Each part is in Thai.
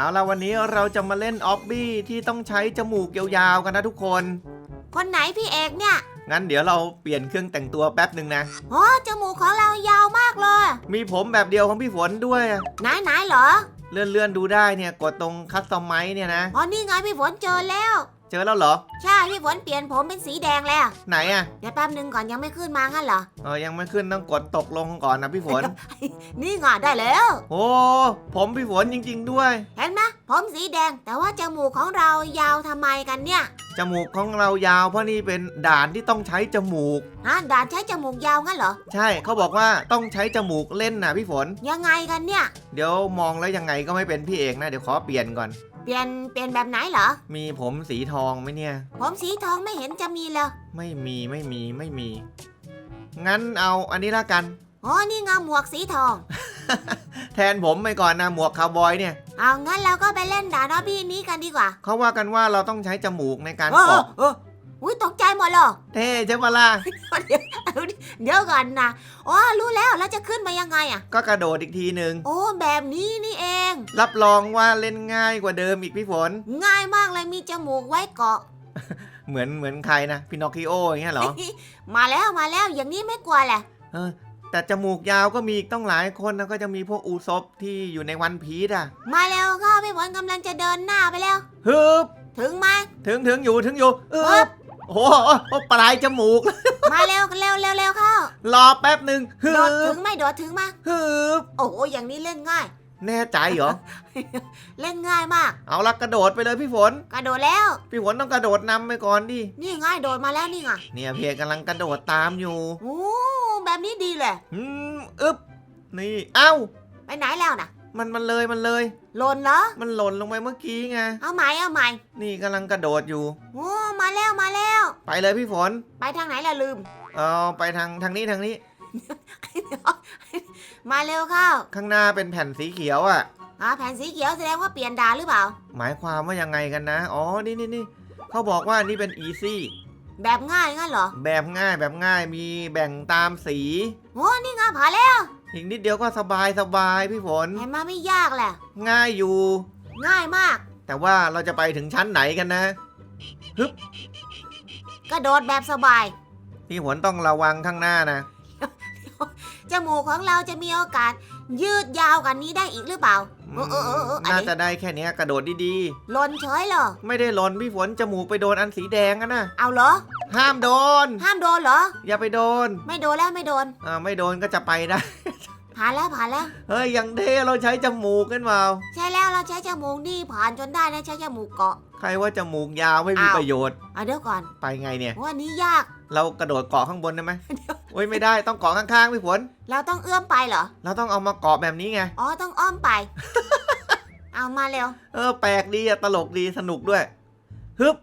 เอาละวันนี้เราจะมาเล่นออบบี้ที่ต้องใช้จมูกยาวๆกันนะทุกคน คนไหนพี่เอกเนี่ย งั้นเดี๋ยวเราเปลี่ยนเครื่องแต่งตัวแป๊บหนึ่งนะ โอ้จมูกของเรายาวมากเลย มีผมแบบเดียวของพี่ฝนด้วย ไหนไหนเหรอ เลื่อนเลื่อนๆดูได้เนี่ย กดตรงคัสตอมไมเนี่ยนะ อ๋อนี่ไงพี่ฝนเจอแล้ว เจอแล้วเหรอ ใช่พี่ฝนเปลี่ยนผมเป็นสีแดงแล้วไหนอะเดี๋ยวแป๊บหนึงก่อนยังไม่ขึ้นมางั้นเหรอ เออยังไม่ขึ้นต้องกดตกลงก่อนนะพี่ฝน นี่ไงได้แล้ว โอ้ผมพี่ฝนจริง ๆ ด้วย เห็นไหมผมสีแดงแต่ว่าจมูกของเรายาวทำไมกันเนี่ย จมูกของเรายาวเพราะนี่เป็นด่านที่ต้องใช้จมูก ฮะด่านใช้จมูกยาวงั้นเหรอ ใช่เขาบอกว่าต้องใช้จมูกเล่นนะพี่ฝน ยังไงกันเนี่ย เดี๋ยวมองแล้วยังไงก็ไม่เป็นพี่เอกนะเดี๋ยวขอเปลี่ยนก่อน เปลี่ยนเปลี่ยนแบบไหนเหรอ มีผมสีทองไหมเนี่ย ผมสีทองไม่เห็นจะมีเลยไม่มีไม่มีไม่มี งั้นเอาอันนี้ละกัน อ๋อนี่ไงหมวกสีทอง แทนผมไปก่อนนะหมวกคาวบอยเนี่ย เอางั้นเราก็ไปเล่นด่านออบบี้นี้กันดีกว่าเขาว่ากันว่าเราต้องใช้จมูกในการเออเกาะเอออุ้ยตกใจหมดเลยเท่ใช่ปะล่ะเดี๋ยวเอาดิเดี๋ยวก่อนนะอ๋อรู้แล้วแล้วจะขึ้นมายังไงอะ ก็กระโดดอีกทีหนึ่งโอ้แบบนี้นี่เอง รับรองว่าเล่นง่ายกว่าเดิมอีกพี่ฝน ง่ายมากเลยมีจมูกไว้เกาะ เหมือนเหมือนใครนะพินอคคิโออย่างเงี้ยเหรอ มาแล้วมาแล้วอย่างนี้ไม่กลัวแหละเออแต่จมูกยาวก็มีอีกต้องหลายคนนะก็จะมีพวกอูซบที่อยู่ในวันพีซอะ มาแล้วค่ะพี่ฝนกำลังจะเดินหน้าไปแล้วฮึบถึงไหมถึงถึงอยู่ถึงอยู่เอฮึอบโอ้โหโอ้ปลายจมูก มาเร็วเร็วเร็วเร็วเข้ารอแป๊บหนึ่งฮึโดดถึบงไหม่โดดถึงมาฮึบโอ้โหอย่างนี้เล่นง่าย แน่ใจเหรอ เล่นง่ายมาก เอาละกระโดดไปเลยพี่ฝน กระโดดแล้ว พี่ฝนต้องกระโดดนำไปก่อนดิ นี่ง่ายโดดมาแล้วนี่ไงเนี่ยเพียกำลังกระโดดตามอยู่โอ้แบบนี้ดีเลยอืมอึบนี่ เอ้า ไปไหนแล้วนะมันมันเลยมันเลย หล่นเหรอ มันหล่นลงไปเมื่อกี้ไง เอาใหม่เอาใหม่ นี่กำลังกระโดดอยู่ โอ้มาแล้วมาแล้ว ไปเลยพี่ฝน ไปทางไหนล่ะลืม เอาไปทางทางนี้ทางนี้ มาเร็วเข้าข้างหน้าเป็นแผ่นสีเขียวอะ อ่าแผ่นสีเขียวแสดงว่าเปลี่ยนด่านหรือเปล่า หมายความว่ายังไงกันนะ อ๋อ นี่นี่นี่เขาบอกว่านี่เป็นอีซี่แบบง่ายงั้นเหรอแบบง่ายแบบง่ายมีแบ่งตามสีโอ้นี่ไงผ่านแล้วอีกนิดเดียวก็สบายสบายพี่ฝนเห็นมาไม่ยากแหละ ง่ายอยู่ ง่ายมาก แต่ว่าเราจะไปถึงชั้นไหนกันนะกระโดดแบบสบาย พี่ฝนต้องระวังข้างหน้านะ จมูกของเราจะมีโอกาส ยืดยาวกว่านี้ได้อีกหรือเปล่า เออเออเออเอออันนี้น่าจะได้แค่เนี้ยกระโดดดีหล่นเฉยเหรอ ๆ ไม่ได้หล่นพี่ฝนจมูกไปโดนอันสีแดงอะนะเอาเหรอ ห้ามโดน ห้ามโดนเหรอ อย่าไปโดนไม่โดนแล้วไม่โดน อ่าไม่โดนก็จะไปได้ ผ่านแล้วผ่านแล้ว เฮ้ยยังเท่เราใช้จมูกกันเปล่าใช่แล้วเราใช้จมูกนี่ผ่านจนได้นะใช้จมูกเกาะ ใครว่าจมูกยาวไม่มีอ้าวประโยชน์เอาเดี๋ยวก่อน ไปไงเนี่ยว่านี้ยาก เรากระโดดเกาะข้างบนได้ไหมโอ้ยไม่ได้ต้องเกาะข้างๆพี่ฝน เราต้องเอื้อมไปเหรอ เราต้องเอามาเกาะแบบนี้ไง อ๋อต้องอ้อมไป เอามาเร็ว เออแปลกดีอะตลกดีสนุกด้วยฮึบ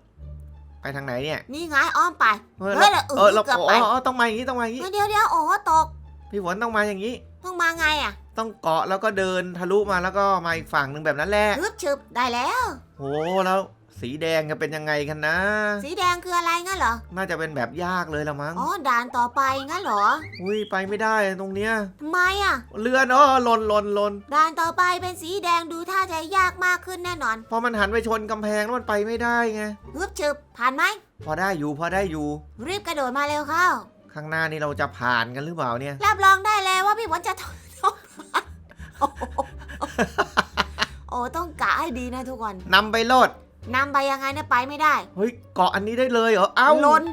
ไปทางไหนเนี่ย นี่ไงอ้อมไป เฮ้ยเฮ้เรายเราเออเราเกือบอ๋ไปออ๋อต้องมาอย่างนี้ต้องมาอย่างนี้ เดี๋ยวเดี๋ยวเดี๋ยวโอ้โหตก พี่ฝนต้องมาอย่างนี้ ต้องมาไงอะ ต้องเกาะแล้วก็เดินทะลุมาแล้วก็มาอีกฝั่งหนึ่งแบบนั้นแหละฮึบชึบได้แล้วโหแล้ว สีแดงจะเป็นยังไงกันนะ สีแดงคืออะไรงั้นเหรอ น่าจะเป็นแบบยากเลยละมั้ง อ๋อ ด่านต่อไปงั้นเหรอ อุ้ยไปไม่ได้ตรงเนี้ยทำไมอะ เลื่อนอ๋อหล่นหล่นหล่นด่านต่อไปเป็นสีแดงดูท่าจะยากมากขึ้นแน่นอน พอมันหันไปชนกำแพงแล้วมันไปไม่ได้ไงฮึบชึบผ่านไหม พอได้อยู่พอได้อยู่ รีบกระโดดมาเร็วเข้า ข้างหน้านี่เราจะผ่านกันหรือเปล่าเนี่ย รับรองได้เลยว่าพี่ฝนจะต้องโอ้โหโอ้ต้องกะให้ดีนะทุกคนนำไปโลด นำไปยังไงเนี่ยไปไม่ได้เฮ้ยเกาะอันนี้ได้เลยเหรอเอ้าหล่น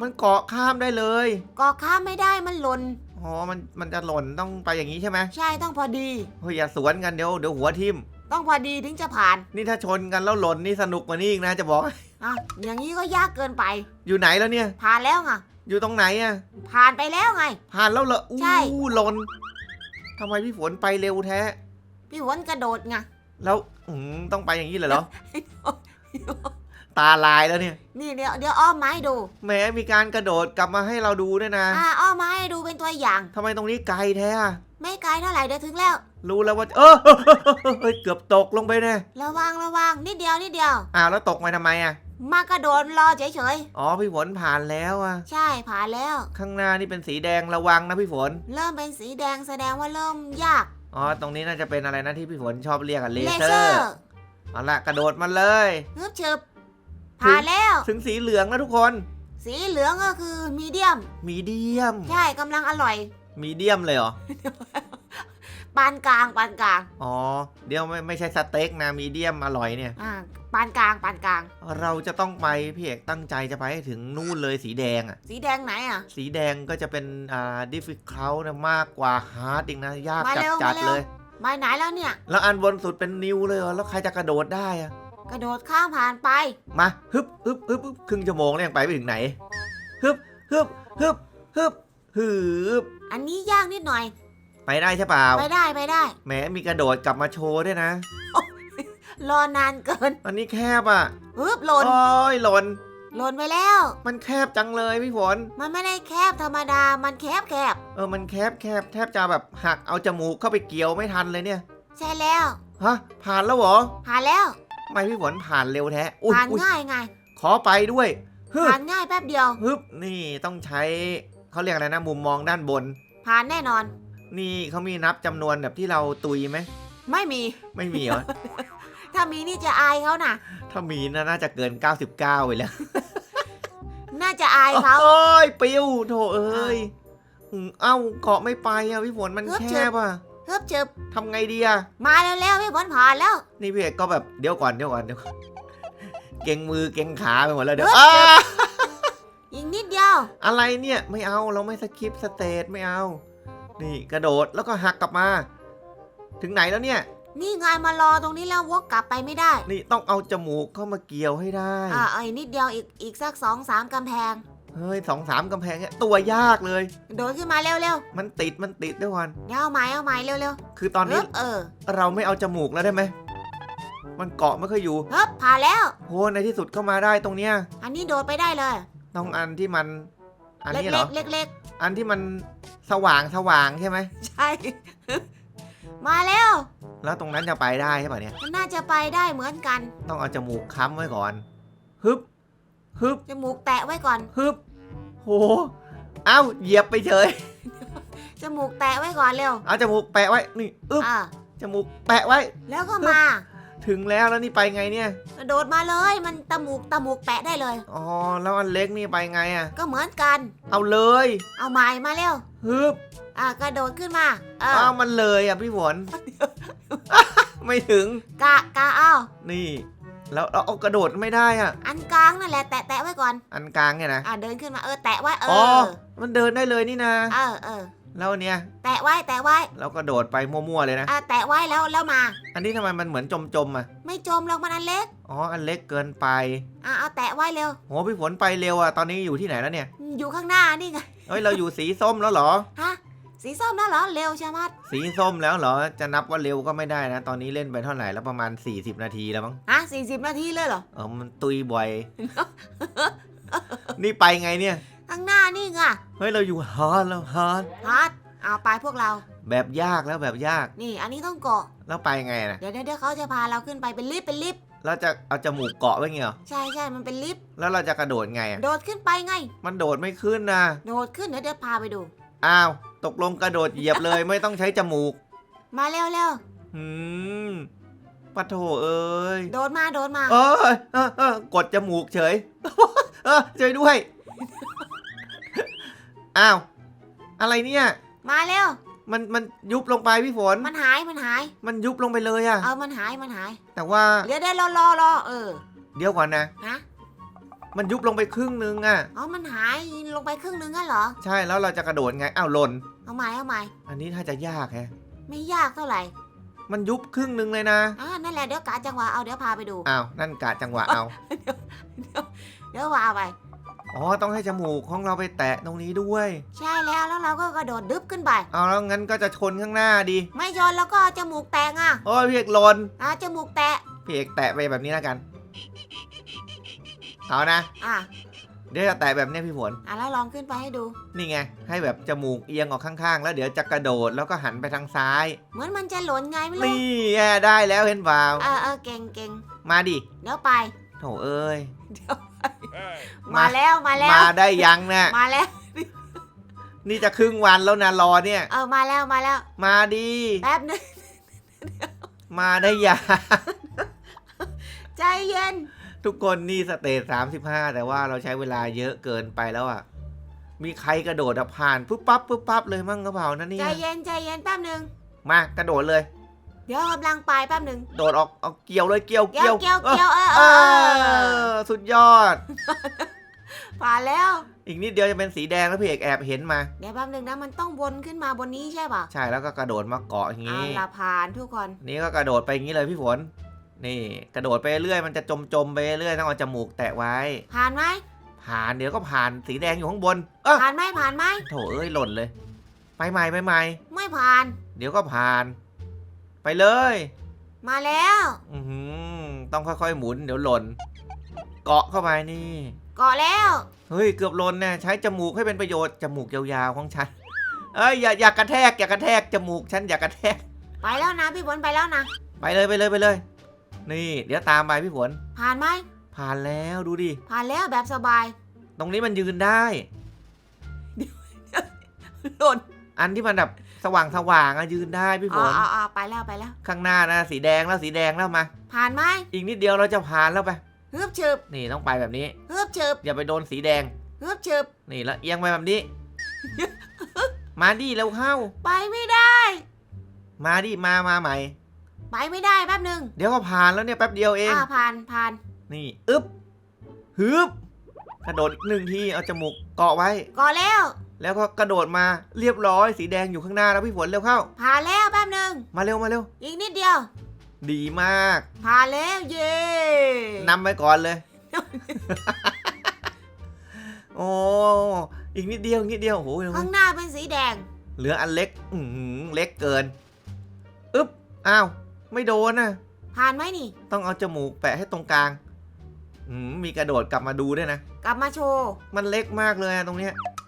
มันเกาะข้ามได้เลยเกาะข้ามไม่ได้มันหล่นอ๋อมันมันจะหล่นต้องไปอย่างนี้ใช่ไหมใช่ต้องพอดีเฮ้ยอย่าสวนกันเดี๋ยวเดี๋ยวหัวทิ่มต้องพอดีถึงจะผ่าน นี่ถ้าชนกันแล้วหล่นนี่สนุกกว่านี้อีกนะจะบอกอะอย่างนี้ก็ยากเกินไป อยู่ไหนแล้วเนี่ย ผ่านแล้วไงอยู่ตรงไหนอะผ่านไปแล้วไง ผ่านแล้วเหรออู้ใช่หล่นทำไมพี่ฝนไปเร็วแท้ พี่ฝนกระโดดไงแล้ว อืมต้องไปอย่างนี้เลยเหรอ ตาลายแล้วเนี่ยนี่เดี๋ยวเดี๋ยวอ้อมไมาให้ดูแหม้มีการกระโดดกลับมาให้เราดูด้วยนะอ่าอ้อมไมาให้ดูเป็นตัวอย่าง ทำไมตรงนี้ไกลแท้อะไม่ไกลเท่าไหร่เดี๋ยวถึงแล้ว รู้แล้วว่า เออเฮ้ยเกือบตกลงไปแน่ระวังระวังนิดเดียวนิดเดียว อ้าวแล้วตกมาทำไมอะมากระโดดรอเฉยอ๋อพี่ฝนผ่านแล้วอะๆ ใช่ผ่านแล้ว ข้างหน้านี่เป็นสีแดงระวังนะพี่ฝน เริ่มเป็นสีแดงแสดงว่าเริ่มยาก อ๋อ ตรงนี้น่าจะเป็นอะไรนะที่พี่ฝนชอบเรียกอะเลเลเซเซออร์ร์เอาละกระโดดมาเลย ฮึบเชิบผ่านแล้ว ถึงสีเหลืองแล้วทุกคน สีเหลืองก็คือมีเดียม มีเดียม ใช่กำลังอร่อย มีเดียมเลยเหรอ ปานกลางปานกลาง อ๋อ เดี๋ยวไม่ไม่ใช่สเต็กนะ มีเดียมอร่อยเนี่ย อ่า ปานกลางปานกลาง เราจะต้องไปพี่เอกตั้งใจจะไปให้ถึงนู่นเลยสีแดงอะสีแดงไหนอะ สีแดงก็จะเป็นอ่าดิฟิเคานะมากกว่าฮาร์ดอีกนะยากมาจัดเร็วจัดมาเร็ว เลยใบไหนแล้วเนี่ย แล้วอันบนสุดเป็นนิวเลยเหรอแล้วใครจะกระโดดได้อะกระโดดข้ามผ่านไป มาฮึบฮึบฮึบฮึบครึ่งชั่วโมงแล้วยังไปไม่ถึงไหนฮึบฮึบฮึบฮึบฮึบอันนี้ยากนิดหน่อย ไปได้ใช่เปล่าไปได้ไปได้แหมมีกระโดดกลับมาโชว์ด้วยนะ รอนานเกินอันนี้แคบอะฮึบหล่นโอ้ยหล่นหล่นไปแล้ว มันแคบจังเลยพี่ฝน มันไม่ได้แคบธรรมดา มันแคบแคบ เออ มันแคบแคบแทบจะแบบหักเอาจมูกเข้าไปเกี่ยวไม่ทันเลยเนี่ย ใช่แล้ว ฮะ ผ่านแล้วเหรอ ผ่านแล้วทำไมพี่ฝนผ่านเร็วแท้อุ้ยผ่านอุ้ยง่ายไง ขอไปด้วยฮึบผ่านง่ายแป๊บเดียวฮึบนี่ต้องใช้เขาเรียกอะไรนะมุมมองด้านบน ผ่านแน่นอน นี่เขามีนับจำนวนแบบที่เราตุยไหม ไม่มี ไม่มีเหรอ ถ้ามีนี่จะอายเขานะถ้ามีน่าน่าจะเกิน 99ไปแล้วน่าจะอายเขาโอ้ยปิวโถเอ้ยอืมเอ้าเกาะไม่ไปอะพี่ฝนมันแคบอะฮึบเจิบทำไงดีอะมาเร็วๆพี่บอลผ่านแล้ว นี่พี่เอกก็แบบเดี๋ยวก่อนเดี๋ยวก่อนเดี๋ยวก่อนเก่งมือเก่งขาไปหมดแล้วเดี๋ยวเฮ้ยอ้าอีกนิดเดียว อะไรเนี่ยไม่เอาเราไม่สคิปสเตทไม่เอา นี่กระโดดแล้วก็หักกลับมา ถึงไหนแล้วเนี่ย นี่ไงมารอตรงนี้แล้ววกกลับไปไม่ได้ นี่ต้องเอาจมูกเข้ามาเกี่ยวให้ได้ อ่าเอาอีกนิดเดียวอีกอีกสักสองสามกำแพง เฮ้ยสองสามกำแพงเนี่ยตัวยากเลย โดดขึ้นมาเร็วมันติดมันติดด้วยวัน ๆเดี๋ยวเอาใหม่เอาใหม่เร็วคือตอนๆนี้ฮึบเออเราไม่เอาจมูกแล้วได้ไหม มันเกาะไม่ค่อยอยู่ฮึบผ่านแล้ว โหในที่สุดเข้ามาได้ตรงเนี้ย อันนี้โดดไปได้เลยต้องอันที่มัน อันเล็นี้เหรอกๆเล็กอันที่มันสว่างสว่างใช่ไหม ๆใช่ มาแล้วแล้วตรงนั้นจะไปได้ใช่ป่ะเนี่ย มันน่าจะไปได้เหมือนกัน ต้องเอาจมูกค้ำไว้ก่อน ฮึบ ฮึบ จมูกแตะไว้ก่อน ฮึบ โห เอ้า เหยียบไปเฉย จมูกแตะไว้ก่อนเร็ว เอาจมูกแปะไว้ นี่ อึ๊บ อ่าจมูกแปะไว้ แล้วก็มา ถึงแล้วแล้วนี่ไปไงเนี่ย กระโดดมาเลยมันตะมูกตะมูกแปะได้เลย อ๋อแล้วอันเล็กนี่ไปไงอะก็เหมือนกัน เอาเลยเอาใหม่มาเร็วฮึบอ่ากระโดดขึ้นมาเออเอามันเลยอะพี่ฝน ไม่ถึงกะกะเอานี่ แล้วเราเอากระโดดไม่ได้อะ อันกลางนั่นแหละแตะแตะไว้ก่อน อันกลางเนี่ยนะอ่าเดินขึ้นมาเออแตะไว้เออ๋ออมันเดินได้เลยนี่นะ เออเออ แล้วอันเนี่ยแตะไว้แตะไว้เราก็โดดไปมั่วๆเลยนะ อ่าแตะไว้แล้วแล้วมา อันนี้ทำไมมันเหมือนจมๆอะ ไม่จมหรอกมันอันเล็ก อ๋อ อันเล็กเกินไป อ่าเอาแตะไว้เร็ว โหพี่ฝนไปเร็วอะ ตอนนี้อยู่ที่ไหนแล้วเนี่ย อยู่ข้างหน้านี่ไง เฮ้ย เราอยู่สีส้มแล้วเหรอ ฮะ สีส้มแล้วเหรอ เร็วใช่ไหมดสีส้มแล้วเหรอ จะนับว่าเร็วก็ไม่ได้นะ ตอนนี้เล่นไปเท่าไหร่แล้วประมาณ 40 นาทีแล้วมั้ง ฮะสี่สิบนาทีเลยเหรอ เออมันตุยบ่อย นี่ไปไงเนี่ย ข้างหน้านี่ไงเฮ้ยเราอยู่ฮาร์ดแล้วฮาร์ดฮาร์ดเอาไปพวกเรา แบบยากแล้วแบบยาก นี่ อันนี้ต้องเกาะแล้วไปไงนะเดี๋ยวเดี๋ยวเดี๋ยวเขาจะพาเราขึ้นไปเป็นลิฟต์เป็นลิฟต์เราจะเอาจมูกเกาะไว้เงี้ยเหรอใช่ใช่มันเป็นลิฟต์แล้วเราจะกระโดดไงอะโดดขึ้นไปไง มันโดดไม่ขึ้นนะโดดขึ้นเดี๋ยวเดี๋ยวพาไปดูอ้าวตกลงกระโดดเหยียบเลย ไม่ต้องใช้จมูก มาเร็วเร็วอืมปะโถเอ้ยโดดมาโดดมา เอ้ยเออเออกดจมูกเฉยเออช่วยด้วย อ้าว อะไรเนี่ย มาเร็ว มันมันยุบลงไปพี่ฝน มันหาย มันหาย มันยุบลงไปเลยอะเออ มันหาย มันหาย แต่ว่า เดี๋ยวเดี๋ยวรอรอรอเออ เดี๋ยวก่อนนะ ฮะ มันยุบลงไปครึ่งนึงอะอ๋อ มันหายลงไปครึ่งนึงงั้นเหรอ ใช่ แล้วเราจะกระโดดไง อ้าวหล่น เอาใหม่เอาใหม่ อันนี้ถ้าจะยากแฮะ ไม่ยากเท่าไหร่ มันยุบครึ่งนึงเลยนะ อ่านั่นแหละเดี๋ยวกะจังหวะเอาเดี๋ยวพาไปดู อ้าว นั่นกะจังหวะเอา เดี๋ยวว่าไป อ๋อ ต้องให้จมูกของเราไปแตะตรงนี้ด้วย ใช่แล้วแล้วเราก็กระโดดดึบขึ้นไป เอาแล้วงั้นก็จะชนข้างหน้าดีไม่ชนแล้วก็เอาจมูกแตะอะโอ้ยพี่เอกหล่นอ่าจมูกแตะพี่เอกแตะไปแบบนี้แล้วกัน เอานะ อะเดี๋ยวจะแตะแบบเนี้ยพี่ฝน อะแล้วลองขึ้นไปให้ดู นี่ไง ให้แบบจมูกเอียงออกข้างๆ แล้วเดี๋ยวจะกระโดดแล้วก็หันไปทางซ้าย เหมือนมันจะหล่นไงไม่รู้นี่แย่ได้แล้วเห็นเปล่า เออเออเก่งเก่งมาดิเดี๋ยวไปโถเอ้ย เดี๋ยวไป มามาแล้วมาแล้วมาได้ยังนะมาแล้ว นี่จะครึ่งวันแล้วนะรอเนี่ย เออมาแล้วมาแล้ว มาดีแป๊บนึงมาได้ยังเย็น ทุกคนนี่สเตจ35แต่ว่าเราใช้เวลาเยอะเกินไปแล้วอะมีใครกระโดดอะผ่านปุ๊บปั๊บปุ๊บปั๊บเลยมั่งกระเป๋านะเนี่ใจยเย็นใจเย็นแป๊บหนึ่งมากระโดดเลย เดี๋ยวกำลังไปแป๊บหนึ่งโดดออกเอาเกี่ยวเลยเกี่ยวเกี่ยวเกี่ยวเกี่ยวเออเอเอออเออสุดยอด ผ่านแล้ว อีกนิดเดียวจะเป็นสีแดงแล้วพี่เอกแอบเห็นมา เดี๋ยวแป๊บหนึ่งนะมันต้องวนขึ้นมาบนนี้ใช่ป่ะใช่แล้วก็กระโดดมาเกาะอย่างเอานี้ ละผ่านทุกคนนี่ก็กระโดดไปอย่างนี้เลยพี่ฝน นี่กระโดดไปเรื่อยมันจะจมจมๆไปเรื่อยต้องเอาจมูกแตะไว้ ผ่านไหมผ่านเดี๋ยวก็ผ่านสีแดงอยู่ข้างบน เออผ่านไหมผ่านไหมโถเอ้ยหล่นเลย ไปใหม่ไปใหม่ไม่ผ่าน เดี๋ยวก็ผ่าน ไปเลย มาแล้ว อือหือต้องค่อยๆหมุนเดี๋ยวหล่น เกาะเข้าไปนี่ เกาะแล้ว เฮ้ยเกือบหล่นแน่ใช้จมูกให้เป็นประโยชน์จมูกยาวๆของฉัน เอ้ยอย่าอย่ากระแทกอย่ากระแทกจมูกฉันอย่ากระแทก ไปแล้วนะพี่ฝนไปแล้วนะไปเลยไปเลยไปเลย นี่ เดี๋ยวตามไปพี่ฝนผ่านไหมผ่านแล้วดูดิ ผ่านแล้วแบบสบายตรงนี้มันยืนได้ หล่นอันที่มันแบบ สว่างสว่างๆอะยืนได้พี่ฝอ๋อนอ๋ออ๋อไปแล้วไปแล้ว ข้างหน้านะสีแดงแล้วสีแดงแล้วมา ผ่านไหมอีกนิดเดียวเราจะผ่านแล้วไป ฮึบฉึบนี่ต้องไปแบบนี้ ฮึบฉึบอย่าไปโดนสีแดง ฮึบฉึบนี่แล้วเอียงไปแบบนี้ มาดิเร็วเข้า ไปไม่ได้ มาดิมามาใหม่ ไปไม่ได้แป๊บหนึ่งเดี๋ยวก็ผ่านแล้วเนี่ยแป๊บเดียวเอง อ่าผ่านผ่านนี่อึ๊บฮึบกระโดดอีกหนึ่งทีเอาจมูกเกาะไว้เกาะแล้ว แล้วก็กระโดดมาเรียบร้อยสีแดงอยู่ข้างหน้าแล้วพี่ฝนเร็วเข้า ผ่านแล้วแป๊บหนึ่งมาเร็วมาเร็ว อีกนิดเดียว ดีมากผ่านแล้วเย่นำไปก่อนเลย โอ้อีกนิดเดียวอีกนิดเดียวโอ้โหข้างหน้าเป็นสีแดง เหลืออันเล็ก อือหือเล็กเกินอึ๊บอ้าว ไม่โดนนะผ่านไหมนี่ ต้องเอาจมูกแปะให้ตรงกลางอืมมีกระโดดกลับมาดูด้วยนะ กลับมาโชว์ มันเล็กมากเลยอะตรงเนี้ยอึ๊บ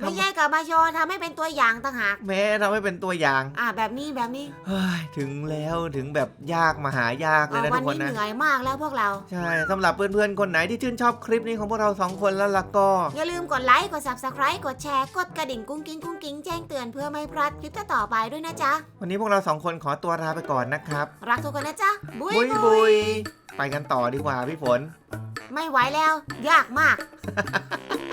ไม่ใช่กลับมาโชว์ทำให้เป็นตัวอย่างต่างหากแม้ทำให้เป็นตัวอย่าง อ่าแบบนี้แบบนี้เฮ้ยถึงแล้วถึงแบบยากมาหายากเลยอ่านะวัทุนกคนนี้นะเหนื่อยมากแล้วพวกเรา ใช่สำหรับเพื่อนๆ คนไหนที่ชื่นชอบคลิปนี้ของพวกเราสองคนแล้วล่ะก็ อย่าลืมกดไลค์กด subscribe กดแชร์กดกระดิ่งกุ้งกิ้งกุ้งกิ้งแจ้งเตือนเพื่อไม่พลาดคลิปต่อๆไปด้วยนะจ๊ะ วันนี้พวกเราสองคนขอตัวลาไปก่อนนะครับ รักทุกคนนะจ๊ะบุยบุยบุบุยยไปกันต่อดีกว่าพี่ฝน ไม่ไหวแล้ว ยากมากบ